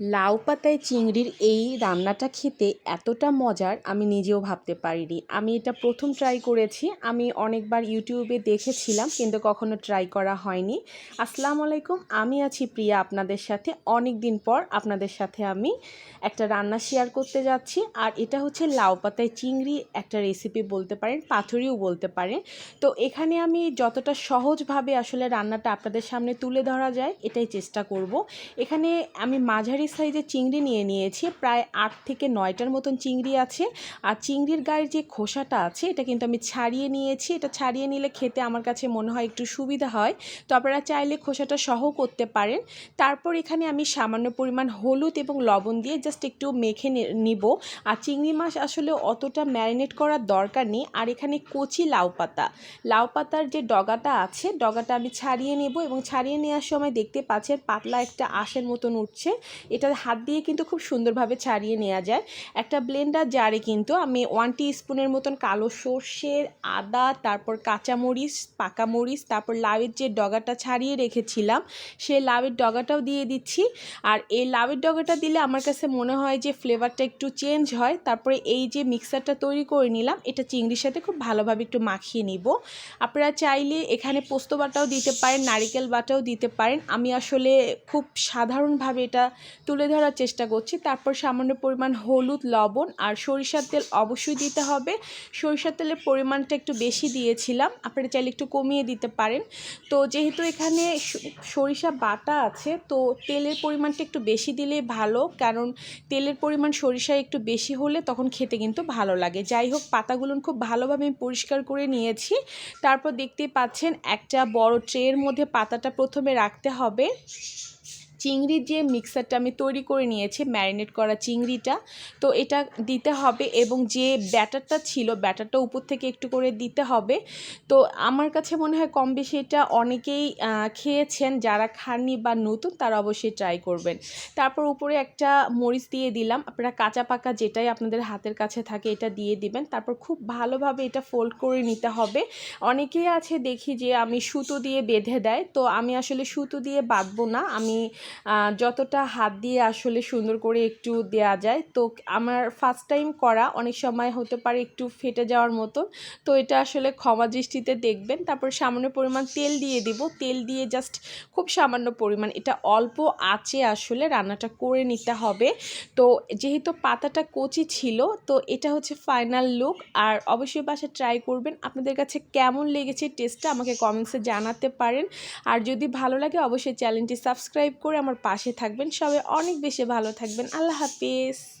লাউ পাতায় চিংড়ির এই রান্নাটা খেতে এতটা মজার আমি নিজেও ভাবতে পারিনি। আমি এটা প্রথম ট্রাই করেছি। আমি অনেকবার ইউটিউবে দেখেছিলাম, কিন্তু কখনো ট্রাই করা হয়নি। আসসালামু আলাইকুম, আমি আছি প্রিয়া আপনাদের সাথে। অনেক দিন পর আপনাদের সাথে আমি একটা রান্না শেয়ার করতে যাচ্ছি। আর এটা হচ্ছে লাউ পাতায় চিংড়ি একটা রেসিপি বলতে পারেন, পাথরিও বলতে পারেন। তো এখানে আমি যতটা সহজভাবে আসলে রান্নাটা আপনাদের সামনে তুলে ধরা যায়, এটাই চেষ্টা করব। এখানে আমি মাঝারি সাইজের চিংড়ি নিয়ে নিয়েছি। প্রায় আট থেকে নয়টার মতন চিংড়ি আছে। আর চিংড়ির গায়ের যে খোসাটা আছে, এটা কিন্তু আমি ছাড়িয়ে নিয়েছি। এটা ছাড়িয়ে নিলে খেতে আমার কাছে মনে হয় একটু সুবিধা হয়। তো আপনারা চাইলে খোসাটা সহ করতে পারেন। তারপর এখানে আমি সামান্য পরিমাণ হলুদ এবং লবণ দিয়ে জাস্ট একটু মেখে নিব। আর চিংড়ি মাছ আসলে অতটা ম্যারিনেট করার দরকার নেই। আর এখানে কচি লাউ পাতা। লাউ পাতার যে ডগাটা আছে, ডগাটা আমি ছাড়িয়ে নেব এবং ছাড়িয়ে নেওয়ার সময় দেখতে পাচ্ছেন পাতলা একটা আঁশের মতন উঠছে। এটা হাত দিয়ে কিন্তু খুব সুন্দরভাবে ছাড়িয়ে নেওয়া যায়। একটা ব্লেন্ডার জারে কিন্তু আমি ওয়ান টি স্পুনের মতন কালো সর্ষের আদা, তারপর কাঁচামরিচ, পাকা মরিচ, তারপর লাউয়ের যে ডগাটা ছাড়িয়ে রেখেছিলাম সেই লাউয়ের ডগাটাও দিয়ে দিচ্ছি। আর এই লাউয়ের ডগাটা দিলে আমার কাছে মনে হয় যে ফ্লেভারটা একটু চেঞ্জ হয়। তারপরে এই যে মিক্সারটা তৈরি করে নিলাম, এটা চিংড়ির সাথে খুব ভালোভাবে একটু মাখিয়ে নিব। আপনারা চাইলে এখানে পোস্ত বাটাও দিতে পারেন, নারিকেল বাটাও দিতে পারেন। আমি আসলে খুব সাধারণভাবে এটা তুলে ধরার চেষ্টা করছি। তারপর সামান্য পরিমাণ হলুদ, লবণ আর সরিষার তেল অবশ্যই দিতে হবে। সরিষার তেলের পরিমাণটা একটু বেশি দিয়েছিলাম। আপনারা চাইলে একটু কমিয়ে দিতে পারেন। তো যেহেতু এখানে সরিষা বাটা আছে, তো তেলের পরিমাণটা একটু বেশি দিলেই ভালো। কারণ তেলের পরিমাণ সরিষা একটু বেশি হলে তখন খেতে কিন্তু ভালো লাগে। যাই হোক, পাতাগুলো খুব ভালোভাবে আমি পরিষ্কার করে নিয়েছি। তারপর দেখতেই পাচ্ছেন একটা বড় ট্রের মধ্যে পাতাটা প্রথমে রাখতে হবে। চিংড়ির যে মিক্সারটা আমি তৈরি করে নিয়েছি, ম্যারিনেট করা চিংড়িটা, তো এটা দিতে হবে এবং যে ব্যাটারটা ছিল, ব্যাটারটা উপর থেকে একটু করে দিতে হবে। তো আমার কাছে মনে হয় কম বেশি এটা অনেকেই খেয়েছেন, যারা খাননি বা নতুন তারা অবশ্যই ট্রাই করবেন। তারপর উপরে একটা মরিচ দিয়ে দিলাম, আপনারা কাঁচা পাকা যেটাই আপনাদের হাতের কাছে থাকে এটা দিয়ে দিবেন। তারপর খুব ভালোভাবে এটা ফোল্ড করে নিতে হবে। অনেকেই আছে দেখি যে আমি সুতো দিয়ে বেঁধে দেয়, তো আমি আসলে সুতো দিয়ে বাঁধবো না, আমি যতটা হাত দিয়ে আসলে সুন্দর করে একটু দেয়া যায়। তো আমার ফার্স্ট টাইম করা, অনেক সময় হতে পারে একটু ফেটে যাওয়ার মতো তো এটা আসলে ক্ষমা দৃষ্টিতে দেখবেন। তারপর সামান্য পরিমাণ তেল দিয়ে দিব। তেল দিয়ে জাস্ট খুব সামান্য পরিমাণ, এটা অল্প আঁচে আসলে রান্নাটা করে নিতে হবে। তো যেহেতু পাতাটা কচি ছিল, তো এটা হচ্ছে ফাইনাল লুক আর অবশ্যই বাসা ট্রাই করবেন। আপনাদের কাছে কেমন লেগেছে টেস্টটা আমাকে কমেন্টসে জানাতে পারেন। আর যদি ভালো লাগে, অবশ্যই চ্যানেলটি সাবস্ক্রাইব করে আমার পাশে থাকবেন। সবাই অনেক বেশি ভালো থাকবেন। আল্লাহ হাফিজ।